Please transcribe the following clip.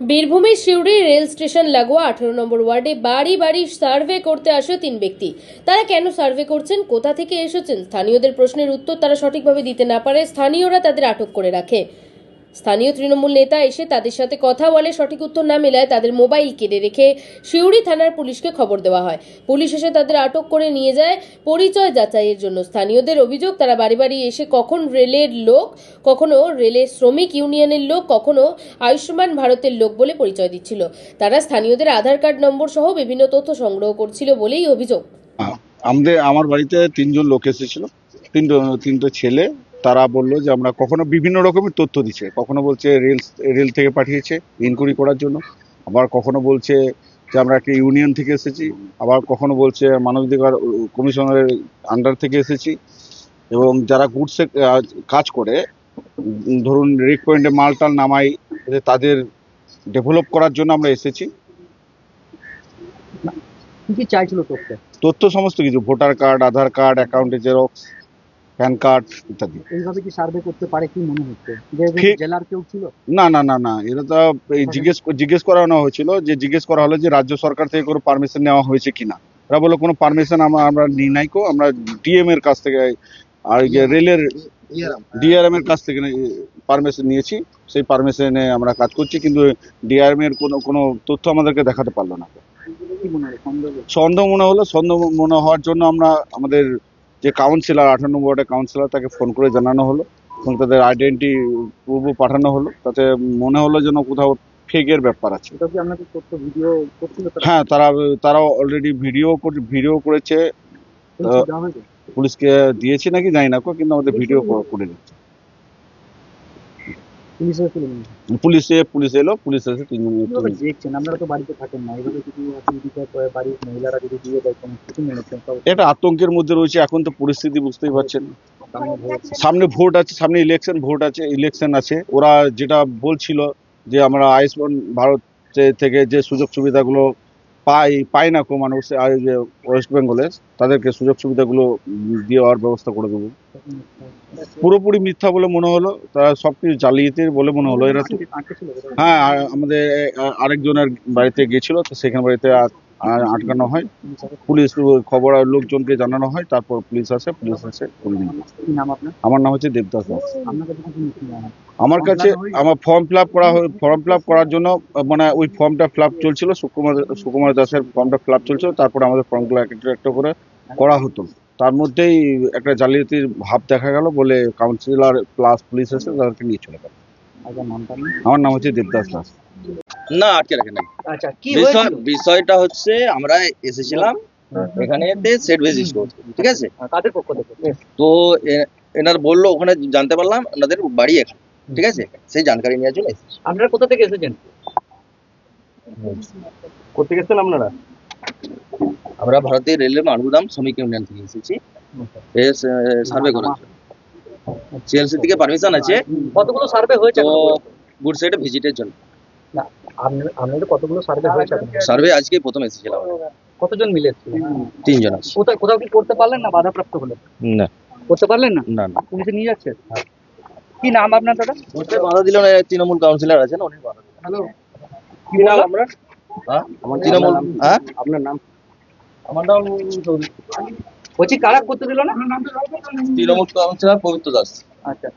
বীরভূমের Suri rail station লাগোয়া আঠেরো নম্বর ওয়ার্ডে বাড়ি বাড়ি সার্ভে করতে আসে তিন ব্যক্তি। তারা কেন সার্ভে করছেন? কোথা থেকে এসেছেন? স্থানীয়দের প্রশ্নের উত্তর তারা সঠিকভাবে দিতে না পারে। স্থানীয়রা তাদের আটক করে রাখে। স্থানীয় তৃণমূল নেতা এসে তাদের সাথে কথা বলে, সঠিক উত্তর না মেলায় তাদের মোবাইল কেড়ে রেখে সিউড়ি থানার পুলিশকে খবর দেওয়া হয়। পুলিশ এসে তাদের আটক করে নিয়ে যায় পরিচয় যাচাইয়ের জন্য। স্থানীয়দের অভিযোগ, তারা বাড়ি বাড়ি এসে কখন রেলের লোক, কখনো রেলের শ্রমিক ইউনিয়নের লোক, কখনো আয়ুষ্মান ভারতের লোক বলে পরিচয় দিচ্ছিল। তারা স্থানীয়দের আধার কার্ড নম্বর সহ বিভিন্ন তথ্য সংগ্রহ করছিল বলেই অভিযোগ। আমাদের, আমার বাড়িতে তিনজন লোক এসেছিল। তিনজন, তিনটে ছেলে তারা বলল যে আমরা কখনো বিভিন্ন রকমের তথ্য দিচ্ছে। কখনো বলছে রেল রেল থেকে পাঠিয়েছে ইনকোয়ারি করার জন্য। আবার কখনো বলছে যে আমরা একটা ইউনিয়ন থেকে এসেছি। আবার কখনো বলছে মানবাধিকার কমিশনারের আন্ডার থেকে এসেছি। এবং যারা গুডসে কাজ করে ধরুন রেক পয়েন্টে মালটাল নামাই তাদের ডেভেলপ করার জন্য আমরা এসেছি। কি চাইছিল তথ্য? তথ্য সমস্ত কিছু ভোটার কার্ড আধার কার্ড অ্যাকাউন্টে জেরক্স প্যান কার্ড ইত্যাদি। এইভাবে কি সার্ভে করতে পারে কি মনে হচ্ছে? যে জেলার কেউ ছিল? না না না না এটা তো এই জিজ্ঞেস জিজ্ঞেস করানো হয়েছিল যে জিজ্ঞেস করা হলো যে রাজ্য সরকার থেকে কোনো পারমিশন নেওয়া হয়েছে কিনা। ওরা বলল কোনো পারমিশন আমরা আমরা নিই নাই কো আমরা ডিএম এর কাছ থেকে আর রেলের ডিআরএম এর কাছ থেকে পারমিশন নিয়েছি সেই পারমিশনে আমরা কাজ করছি কিন্তু ডিআরএম এর কোনো কোনো তথ্য আমাদেরকে দেখাতে পারল না। সন্দেহ মনে হলো সন্দেহ মনে হওয়ার জন্য আমরা আমাদের যে কাউন্সিলর আঠান্ন ওয়ার্ডের কাউন্সিলর তাকে ফোন করে জানানো হলো এবং তাদের আইডেন্টি প্রুফও পাঠানো হলো। তাতে মনে হলো যেন কোথাও ফেকের ব্যাপার আছে। তারা? হ্যাঁ তারা তারাও অলরেডি ভিডিও ভিডিও করেছে? পুলিশকে দিয়েছে নাকি জানি না কিন্তু আমাদের ভিডিও করে দিচ্ছে। পুলিশ। পুলিশে এলো পুলিশ এসে তিনজন দেখছেন আপনারা তো বাড়িতে থাকেন না এইভাবে যদি আপনি বাড়ির মহিলারা যদি দিয়ে দেয় কোনো কিছু এটা আতঙ্কের মধ্যে রয়েছে এখন তো পরিস্থিতি বুঝতেই পারছেন। সামনে ভোট আছে সামনে ইলেকশন ভোট আছে ইলেকশন আছে ওরা যেটা বলছিল যে আমরা আয়ুষ্মান ভারত থেকে যে সুযোগ সুবিধাগুলো পাই পায় না কো মানুষ যে ওয়েস্ট বেঙ্গলের তাদেরকে সুযোগ সুবিধাগুলো দেওয়ার ব্যবস্থা করে দেবো পুরোপুরি মিথ্যা বলে মনে হলো তারা সব কিছু জালিয়াতি বলে মনে হলো এরা? হ্যাঁ আমাদের আরেকজনের বাড়িতে গেছিল তো সেখানে বাড়িতে আটকানো হয়। পুলিশ খবর আর লোকজনকে জানানো হয় তারপর পুলিশ আসে পুলিশ আসে আমার নাম হচ্ছে দেবদাস দাস। আমার কাছে? আমার ফর্ম ফিল আপ করা ফর্ম ফিল আপ করার জন্য মানে ওই ফর্মটা ফিল আপ চলছিল সুকুমার সুকুমার দাসের ফর্মটা ফিল আপ চলছিল তারপরে আমাদের ফর্মগুলো এক একটা একটা করে করা হতো। তার মধ্যেই একটা জালিয়াতির ভাব দেখা গেল বলে কাউন্সিলর প্লাস পুলিশ এসে তাদেরকে নিয়ে চলে গেল। আমার নাম হচ্ছে দেবদাস দাস। না আটকে রাখে নাই। আচ্ছা কি বিষয় বিষয়টা হচ্ছে আমরা এসেছিলাম এখানে সেট ভিজিট করতে ঠিক আছে? কাদের পক্ষ থেকে তো এনার বলল ওখানে জানতে পারলাম ওনাদের বাড়ি এখানে ঠিক আছে? সেই জানকারি নেওয়ার জন্য এসেছি। আপনারা কোথা থেকে এসেছেন? কোথেকে এসেছেন আপনারা? আমরা ভারতীয় রেলের মানগুদাম শ্রমিক ইউনিয়ন থেকে এসেছি। সার্ভে করার জন্য। সিএলসি থেকে পারমিশন আছে। কতগুলো সার্ভে হয়েছে গুড সাইডে ভিজিটের জন্য। না আপনাদের কতগুলো সার্ভে হয়েছে সার্ভে আজকে প্রথম এসেছিলাম। কতজন মিলে তিনজন আছে। কোথায় কোথাও কি করতে পারলেন না বাধাপ্রাপ্ত না। করতে পারলেন না? না না। পুলিশে নিয়ে যাচ্ছে? কি নাম আপনার দাদা? করতে বাধা দিল না তৃণমূল কাউন্সিলর আছেন উনি বাধা। হ্যালো। কি নাম আমরা হ্যাঁ? আমার তৃণমূল। হ্যাঁ? আপনার নাম? আমার নাম চৌধুরী। বলছি কারা করতে দিল না? তৃণমূল কাউন্সিলর পবিত্র দাস। আচ্ছা।